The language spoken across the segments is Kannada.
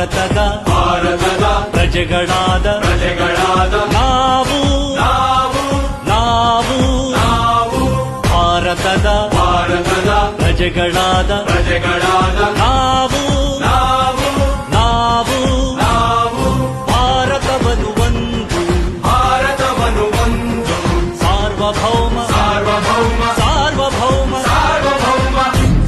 ಭಾರತದ ಭಾರತದ ಪ್ರಜೆಗಳಾದ ಪ್ರಜೆಗಳಾದ ನಾವು ನಾವು ನಾವು ನಾವು ಭಾರತದ ಭಾರತದ ಪ್ರಜೆಗಳಾದ ಪ್ರಜೆಗಳಾದ ನಾವು ನಾವು ನಾವು ನಾವು ಭಾರತವನ್ನು ಒಂದು ಭಾರತವನ್ನು ಒಂದು ಸಾರ್ವಭೌಮ ಸಾರ್ವಭೌಮ ಸಾರ್ವಭೌಮ ಸಾರ್ವಭೌಮ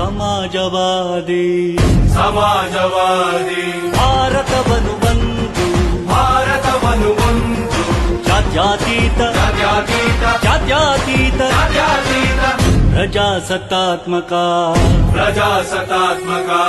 ಸಮಾಜವಾದಿ ಸಮಾಜವಾದಿ प्रजा सत्तात्मका प्रजासत्तात्मका। प्रजासत्तात्मका।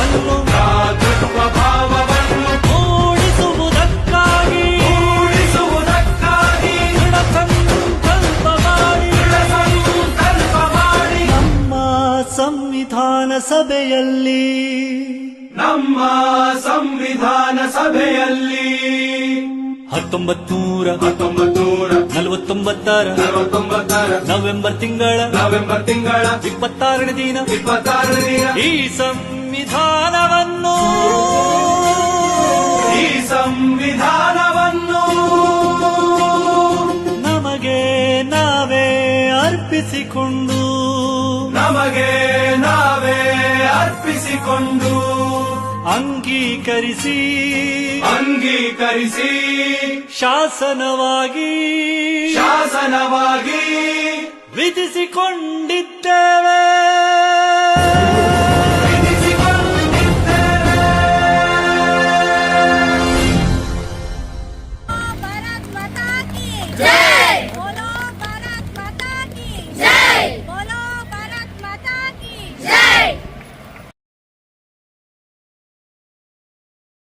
ಭಾವವನ್ನು ಭ್ರಾತೃತ್ವ ಭಾವವನ್ನು ಮೂಡಿಸುವುದಕ್ಕಾಗಿ ಮೂಡಿಸುವುದಕ್ಕಾಗಿ ದೃಢ ಸಂಕಲ್ಪ ಮಾಡಿ ಸಂಕಲ್ಪ ಮಾಡಿ ನಮ್ಮ ಸಂವಿಧಾನ ಸಭೆಯಲ್ಲಿ. ನಮ್ಮ ಸಂವಿಧಾನ ಸಭೆಯಲ್ಲಿ. ಹತ್ತೊಂಬತ್ತು ನೂರ ಹತ್ತೊಂಬತ್ತು ನೂರ ನಲವತ್ತೊಂಬತ್ತರ ನಲವತ್ತೊಂಬತ್ತರ. ನವೆಂಬರ್ ತಿಂಗಳ ನವೆಂಬರ್ ತಿಂಗಳ. ಇಪ್ಪತ್ತಾರನೇ ದಿನ. ಇಪ್ಪತ್ತಾರನೇ ದಿನ. ಈ ಸಂವಿಧಾನವನ್ನು. ಈ ಸಂವಿಧಾನವನ್ನು ನಮಗೆ ನಾವೇ ಅರ್ಪಿಸಿಕೊಂಡು. ನಮಗೆ ನಾವೇ ಅರ್ಪಿಸಿಕೊಂಡು. ಅಂಗೀಕರಿಸಿ. ಅಂಗೀಕರಿಸಿ. ಶಾಸನವಾಗಿ. ಶಾಸನವಾಗಿ. ವಿಧಿಸಿಕೊಂಡಿದ್ದೇವೆ. जय